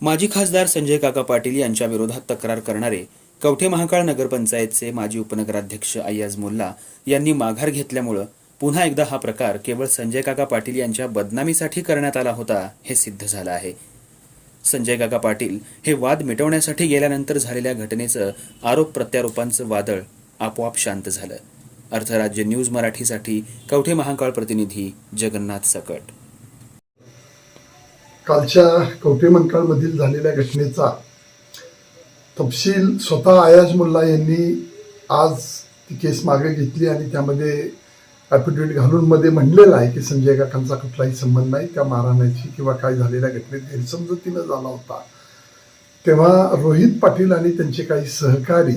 माजी खासदार संजय काका पाटील यांच्या विरोधात तक्रार करणारे कवठे महाकाळ नगरपंचायतचे माजी उपनगराध्यक्ष अय्याज मुल्ला यांनी माघार घेतल्यामुळं पुन्हा एकदा हा प्रकार केवळ संजय काका पाटील यांच्या बदनामीसाठी करण्यात आला होता हे सिद्ध झालं आहे. संजय काका पाटील हे वाद मिटवण्यासाठी गेल्यानंतर झालेल्या घटनेचं आरोप प्रत्यारोपांचं वादळ आपोआप शांत झालं. अर्थराज्य न्यूज मराठीसाठी कवठे महाकाळ प्रतिनिधी जगन्नाथ सकट. कालच्या कवठे मंकाळमधील झालेल्या घटनेचा तपशील स्वतः आयाज मुल्ला यांनी आज ती केस मागे घेतली आणि त्यामध्ये ॲफिडेविट घालून मध्ये म्हणलेलं आहे की संजय काकांचा कुठलाही संबंध नाही त्या मारहाण्याची किंवा काय झालेल्या घटनेत गैरसमजतीनं झाला होता. तेव्हा रोहित पाटील आणि त्यांचे काही सहकारी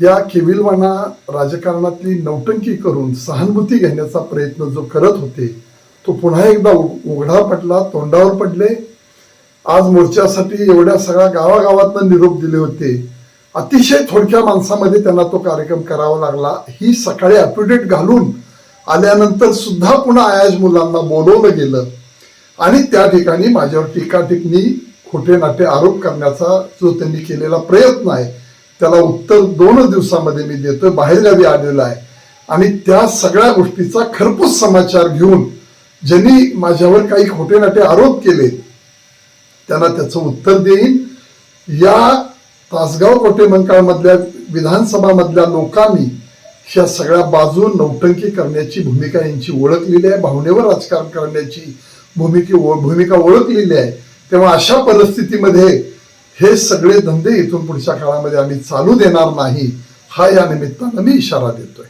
या केविलवाना राजकारणातली नौटंकी करून सहानुभूती घेण्याचा प्रयत्न जो करत होते तो पुन्हा एकदा उघडा पडला तोंडावर पडले. आज मोर्चासाठी एवढ्या सगळ्या गावागावातनं निरोप दिले होते. अतिशय थोडक्या माणसामध्ये त्यांना तो कार्यक्रम करावा लागला. ही सकाळी ॲप्युडेट घालून आल्यानंतर सुद्धा पुन्हा आयाज मुलांना बोलवलं गेलं. आणि त्या ठिकाणी माझ्यावर टीका टिप्पणी खोटे नाटे आरोप करण्याचा जो त्यांनी केलेला प्रयत्न आहे त्याला उत्तर दोनच दिवसामध्ये मी देतोय बाहेरगावी आलेला आहे. आणि त्या सगळ्या गोष्टीचा खरपूस समाचार घेऊन ज्यांनी माझ्यावर काही खोटे नाटे आरोप केले त्यांना त्याचं उत्तर देईन. या तासगाव कोटे मंकाळमधल्या विधानसभामधल्या लोकांनी ह्या सगळ्या बाजू नौटंकी करण्याची भूमिका यांची ओळखलेली आहे भावनेवर राजकारण करण्याची भूमिके भूमिका ओळखलेली आहे. तेव्हा अशा परिस्थितीमध्ये हे सगळे धंदे इथून पुढच्या काळामध्ये आम्ही चालू देणार नाही हा या निमित्तानं मी इशारा देतोय.